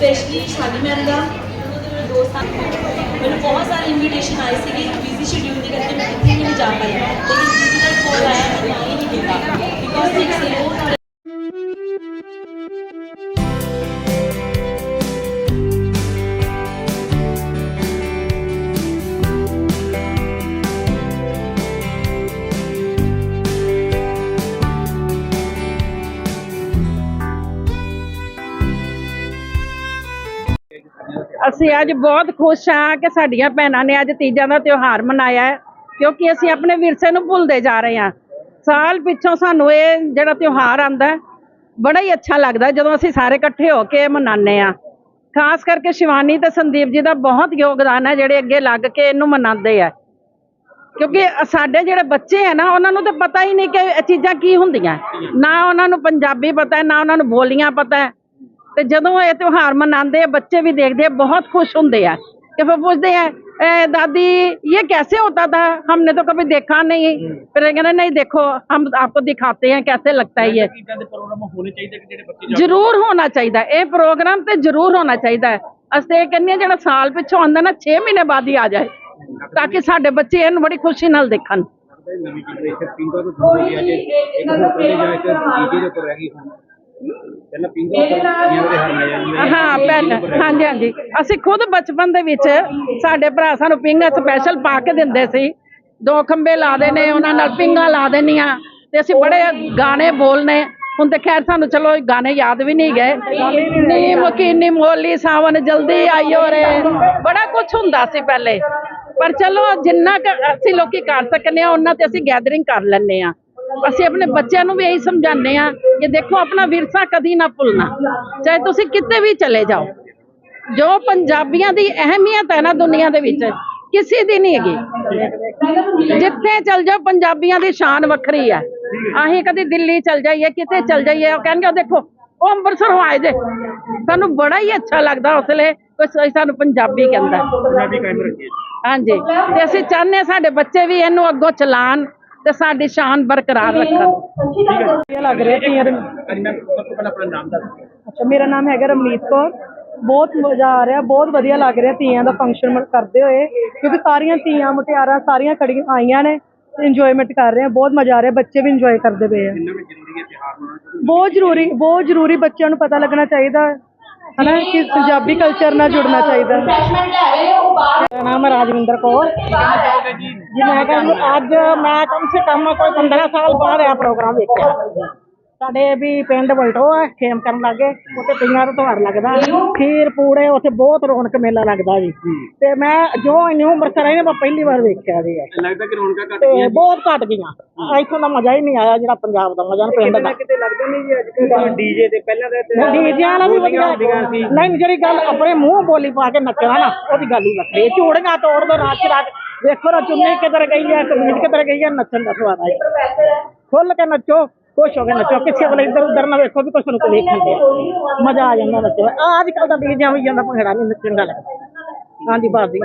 Specially ਸ਼ਾਦੀ marriage ਦਾ ਉਹਨਾਂ ਮੇਰੇ ਦੋਸਤ ਮੈਨੂੰ ਬਹੁਤ ਸਾਰੇ ਇਨਵੀਟੇਸ਼ਨ ਆਏ ਸੀਗੇ ਬਿਜ਼ੀ ਸ਼ਡਿਊਲ ਦੇ ਕਰਕੇ ਮੈਂ ਕਿਤੇ ਅਸੀਂ ਅੱਜ ਬਹੁਤ ਖੁਸ਼ ਹਾਂ ਕਿ ਸਾਡੀਆਂ ਭੈਣਾਂ ਨੇ ਅੱਜ ਤੀਜਾਂ ਦਾ ਤਿਉਹਾਰ ਮਨਾਇਆ ਹੈ, ਕਿਉਂਕਿ ਅਸੀਂ ਆਪਣੇ ਵਿਰਸੇ ਨੂੰ ਭੁੱਲਦੇ ਜਾ ਰਹੇ ਹਾਂ। ਸਾਲ ਪਿੱਛੋਂ ਸਾਨੂੰ ਇਹ ਜਿਹੜਾ ਤਿਉਹਾਰ ਆਂਦਾ ਬੜਾ ਹੀ ਅੱਛਾ ਲੱਗਦਾ ਜਦੋਂ ਅਸੀਂ ਸਾਰੇ ਇਕੱਠੇ ਹੋ ਕੇ ਮਨਾਉਂਦੇ ਆ ਖਾਸ ਕਰਕੇ ਸ਼ਿਵਾਨੀ ਤੇ ਸੰਦੀਪ ਜੀ ਦਾ ਬਹੁਤ ਯੋਗਦਾਨ ਹੈ, ਜਿਹੜੇ ਅੱਗੇ ਲੱਗ ਕੇ ਇਹਨੂੰ ਮਨਾਉਂਦੇ ਆ। ਕਿਉਂਕਿ ਸਾਡੇ ਜਿਹੜੇ ਬੱਚੇ ਆ ਨਾ, ਉਹਨਾਂ ਨੂੰ ਤਾਂ ਪਤਾ ਹੀ ਨਹੀਂ ਕਿ ਇਹ ਚੀਜ਼ਾਂ ਕੀ ਹੁੰਦੀਆਂ। ਨਾ ਉਹਨਾਂ ਨੂੰ ਪੰਜਾਬੀ ਪਤਾ, ਨਾ ਉਹਨਾਂ ਨੂੰ ਬੋਲੀਆਂ ਪਤਾ। ਤੇ ਜਦੋਂ ਇਹ ਤਿਉਹਾਰ ਮਨਾਉਂਦੇ ਆ ਬੱਚੇ ਵੀ ਦੇਖਦੇ ਆ ਬਹੁਤ ਖੁਸ਼ ਹੁੰਦੇ ਆ ਕਿ ਫਿਰ ਪੁੱਛਦੇ ਆ "ए, दादी ये कैसे होता था हमने तो कभी देखा नहीं फिर ये कहते नहीं देखो हम आपको दिखाते हैं कैसे लगता है ये ਚੀਜ਼ਾਂ ਦੇ ਪ੍ਰੋਗਰਾਮ ਹੋਣੇ ਚਾਹੀਦੇ ਕਿ ਜਿਹੜੇ ਬੱਚੇ ਜ਼ਰੂਰ ਹੋਣਾ ਚਾਹੀਦਾ ਇਹ ਪ੍ਰੋਗਰਾਮ ਤੇ ਜ਼ਰੂਰ ਹੋਣਾ ਚਾਹੀਦਾ ਹੈ। ਅਸੀਂ ਤੇ ਇਹ ਕਹਿੰਦੇ ਹਾਂ ਜਿਹੜਾ ਸਾਲ ਪਿੱਛੋਂ ਆਉਂਦਾ ਨਾ 6 ਮਹੀਨੇ ਬਾਅਦ ਹੀ ਆ ਜਾਏ ਤਾਂ ਕਿ ਸਾਡੇ ਬੱਚੇ ਇਹਨੂੰ ਬੜੀ ਖੁਸ਼ੀ ਨਾਲ ਦੇਖਣ ਜਾਣਦੇ ਨਵੀਂ ਜਨਰੇਸ਼ਨ ਪਿੰਗਾਂ ਤੋਂ ਦੂਰ ਹੋ ਗਈ ਅੱਜ ਇੱਕ ਹੋਰ ਪਹਿਲੇ ਜਾਂ ਇੱਕ ਡੀਜੇ ਦੇ ਉੱਪਰ ਰਹਿ ਗਈ ਹੁਣ ਹਾਂ, ਭੈਣ, ਹਾਂਜੀ ਹਾਂਜੀ। ਅਸੀਂ ਖੁਦ ਬਚਪਨ ਦੇ ਵਿੱਚ ਸਾਡੇ ਭਰਾ ਸਾਨੂੰ ਪਿੰਗਾ ਸਪੈਸ਼ਲ ਪਾ ਕੇ ਦਿੰਦੇ ਸੀ। ਦੋ ਖੰਬੇ ਲਾ ਦੇਣੇ, ਉਹਨਾਂ ਨਾਲ ਪਿੰਗਾ ਲਾ ਦੇਣੀਆਂ। ਤੇ ਅਸੀਂ ਬੜੇ ਗਾਣੇ ਬੋਲਨੇ। ਹੁਣ ਤੇ ਖੈਰ ਸਾਨੂੰ ਚਲੋ ਗਾਣੇ ਯਾਦ ਵੀ ਨਹੀਂ ਗਏ। ਨੀ ਮਕੀਨੀ ਮੋਲੀ ਸਾਵਨ ਜਲਦੀ ਆਈਓ ਰੇ। ਬੜਾ ਕੁਝ ਹੁੰਦਾ ਸੀ ਪਹਿਲੇ। ਪਰ ਚਲੋ, ਜਿੰਨਾ ਅਸੀਂ ਲੋਕੀ ਕਰ ਸਕਨੇ ਆ, ਉਹਨਾਂ ਤੇ ਅਸੀਂ ਗੈਦਰਿੰਗ ਕਰ ਲੈਂਦੇ ਆ। ਅਸੀਂ ਆਪਣੇ ਬੱਚਿਆਂ ਨੂੰ ਵੀ ਇਹੀ ਸਮਝਾਉਂਦੇ ਆ ਕਿ ਦੇਖੋ ਆਪਣਾ ਵਿਰਸਾ ਕਦੀ ਨਾ ਭੁੱਲਣਾ। ਚਾਹੇ ਤੁਸੀਂ ਕਿਤੇ ਵੀ ਚਲੇ ਜਾਓ। ਜੋ ਪੰਜਾਬੀਆਂ ਦੀ ਅਹਿਮੀਅਤ ਹੈ ਨਾ ਦੁਨੀਆ ਦੇ ਵਿੱਚ ਕਿਸੇ ਦੀ ਨਹੀਂ ਹੈਗੀ। ਜਿੱਥੇ ਚਲ ਜਾਓ ਪੰਜਾਬੀਆਂ ਦੀ ਸ਼ਾਨ ਵੱਖਰੀ ਹੈ। ਅਸੀਂ ਕਦੀ ਦਿੱਲੀ ਚਲ ਜਾਈਏ ਕਿਤੇ ਚਲ ਜਾਈਏ ਉਹ ਕਹਿਣਗੇ ਉਹ ਦੇਖੋ ਉਹ ਅੰਮ੍ਰਿਤਸਰੋਂ ਆਏ ਜੇ। ਸਾਨੂੰ ਬੜਾ ਹੀ ਅੱਛਾ ਲੱਗਦਾ ਉਸ ਵੇਲੇ ਕੋਈ ਸਾਨੂੰ ਪੰਜਾਬੀ ਕਹਿੰਦਾ। ਹਾਂਜੀ। ਤੇ ਅਸੀਂ ਚਾਹੁੰਦੇ ਸਾਡੇ ਬੱਚੇ ਵੀ ਇਹਨੂੰ ਅੱਗੋਂ ਚਲਾਣ ਤੇ ਸਾਡੀ ਸ਼ਾਨ ਬਰਕਰਾਰ ਰੱਖਣ। ਵਧੀਆ ਲੱਗ ਰਿਹਾ ਤੀਆਂ ਦੇ ਅੱਜ ਮੈਂ ਸਭ ਤੋਂ ਪਹਿਲਾਂ ਆਪਣਾ ਨਾਮ ਦੱਸ ਅੱਛਾ ਮੇਰਾ ਨਾਮ ਹੈਗਾ ਰਮਨੀਤ ਕੌਰ। ਬਹੁਤ ਮਜ਼ਾ ਆ ਰਿਹਾ ਬਹੁਤ ਵਧੀਆ ਲੱਗ ਰਿਹਾ ਤੀਆਂ ਦਾ ਫੰਕਸ਼ਨ ਕਰਦੇ ਹੋਏ। ਕਿਉਂਕਿ ਸਾਰੀਆਂ ਤੀਆਂ ਮੁਟਿਆਰਾਂ ਸਾਰੀਆਂ ਖੜੀਆਂ ਆਈਆਂ ਨੇ ਇੰਜੋਇਮੈਂਟ ਕਰ ਰਹੇ ਆ। ਬਹੁਤ ਮਜ਼ਾ ਆ ਰਿਹਾ ਬੱਚੇ ਵੀ ਇੰਜੋਏ ਕਰਦੇ ਪਏ ਆ। ਬਹੁਤ ਜ਼ਰੂਰੀ ਬਹੁਤ ਜ਼ਰੂਰੀ ਬੱਚਿਆਂ ਨੂੰ ਪਤਾ ਲੱਗਣਾ ਚਾਹੀਦਾ। ਹਨਾ ਕਿ ਪੰਜਾਬੀ ਕਲਚਰ ਨਾਲ ਜੁੜਨਾ ਚਾਹੀਦਾ ਹੈ ਮੇਰਾ ਨਾਮ ਹੈ ਰਾਜਵਿੰਦਰ ਕੌਰ ਚਾਹੋਗੇ ਜੀ ਜੀ ਮੈਂ ਕਹਿੰਦੀ ਅੱਜ ਮੈਂ ਕਮ ਸੇ ਕਮ ਕੋਈ 15 ਸਾਲ ਬਾਅਦ ਇਹ ਪ੍ਰੋਗਰਾਮ ਵੇਖਿਆ ਸਾਡੇ ਵੀ ਪਿੰਡ ਬਲਟੋ ਹੈ ਖੇਮ ਕਰਨ ਲੱਗੇ ਉੱਥੇ ਪਿੰਗਾਂ ਦਾ ਤਿਉਹਾਰ ਲੱਗਦਾ ਖੀਰ ਪੂੜੇ ਉੱਥੇ ਬਹੁਤ ਰੌਣਕ ਮੇਲਾ ਲੱਗਦਾ ਜੀ। ਤੇ ਮੈਂ ਜੋ ਇੰਨੀ ਉਮਰ ਰਹੀ ਨਾ ਮੈਂ ਪਹਿਲੀ ਵਾਰ ਵੇਖਿਆ ਜੀ ਇਹ। ਲੱਗਦਾ ਕਿ ਰੌਣਕਾਂ ਘੱਟ ਤੇ ਬਹੁਤ ਘਟ ਗਈਆਂ। ਇੱਥੋਂ ਦਾ ਮਜ਼ਾ ਹੀ ਨਹੀਂ ਆਇਆ ਜਿਹੜਾ ਪੰਜਾਬ ਦਾ ਮਜ਼ਾ ਪਿੰਡ ਦਾ। ਕਿਤੇ ਲੱਗਦਾ ਨਹੀਂ ਜੀ ਅੱਜ ਕੱਲ੍ਹ। ਡੀਜੇ ਤੇ ਪਹਿਲਾਂ ਦੇ ਡੀਜਿਆਂ ਵਾਲਾ ਵੀ ਵਧੀਆ ਨਹੀਂ ਜਿਹੜੀ ਗੱਲ ਆਪਣੇ ਮੂੰਹ ਬੋਲੀ ਪਾ ਕੇ ਨੱਚਣਾ ਨਾ ਉਹਦੀ ਗੱਲ ਹੀ ਵੱਖਰੀ ਹੈ। ਝੂੜੀਆਂ ਤੋੜ ਦੋ ਰਾਤ ਰਾਤ ਵੇਖੋ ਨਾ ਚੁੰਨੀ ਕਿੱਧਰ ਗਈ ਹੈ ਕਮੀਜ਼ ਕਿੱਧਰ ਗਈ ਹੈ ਨੱਚਣ ਦਾ ਸਵਾਦ ਆਏ ਖੁੱਲ ਕੇ ਨੱਚੋ। ਖੁਸ਼ ਹੋ ਕੇ ਨੱਚੋ ਕਿਸੇ ਵੇਲੇ ਇੱਧਰ ਉੱਧਰ ਨਾ ਵੇਖੋ ਵੀ ਕੁਛ ਨੂੰ ਕੋਈ ਵੇਖਣ ਮਜ਼ਾ ਆ ਜਾਂਦਾ ਨੱਚੋ ਆਹ ਅੱਜ ਕੱਲ ਤਾਂ ਡੀਜਿਆਂ ਹੋਈ ਜਾਂਦਾ ਭੰਗੜਾ ਨਹੀਂ ਨੱਚਣ ਦਾ ਹਾਂਜੀ ਬਾਸ ਦੀ